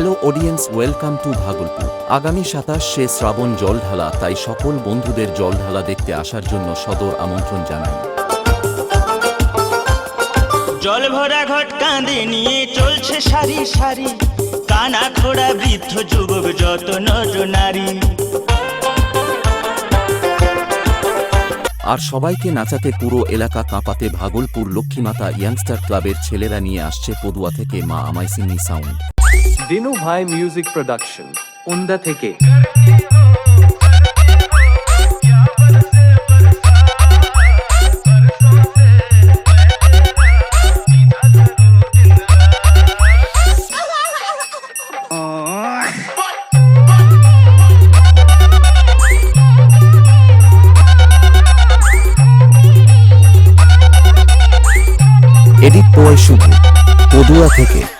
Hello audience welcome to Bhagalpur আগামী সাতাশ সে শ্রাবণ জলঢালা তাই সকল বন্ধুদের জলঢালা দেখতে আসার জন্য সদর আমন্ত্রণ জানাই। জল ভরা ঘট কাঁধে নিয়ে চলছে সারি সারি কানা খোড়া বৃদ্ধ যুবক যত নর নারী। আর সবাইকে নাচাতে পুরো এলাকা কাঁপাতে ভাগলপুর লক্ষ্মীমাতা ইয়াংস্টার ক্লাবের ছেলেরা নিয়ে আসছে পদুয়া থেকে মা আমায় সিন্নি সাউন্ড। দিনু ভাই মিউজিক প্রোডাকশন উন্দা থেকে। এডিট পোয় শুভ পদুয়া থেকে।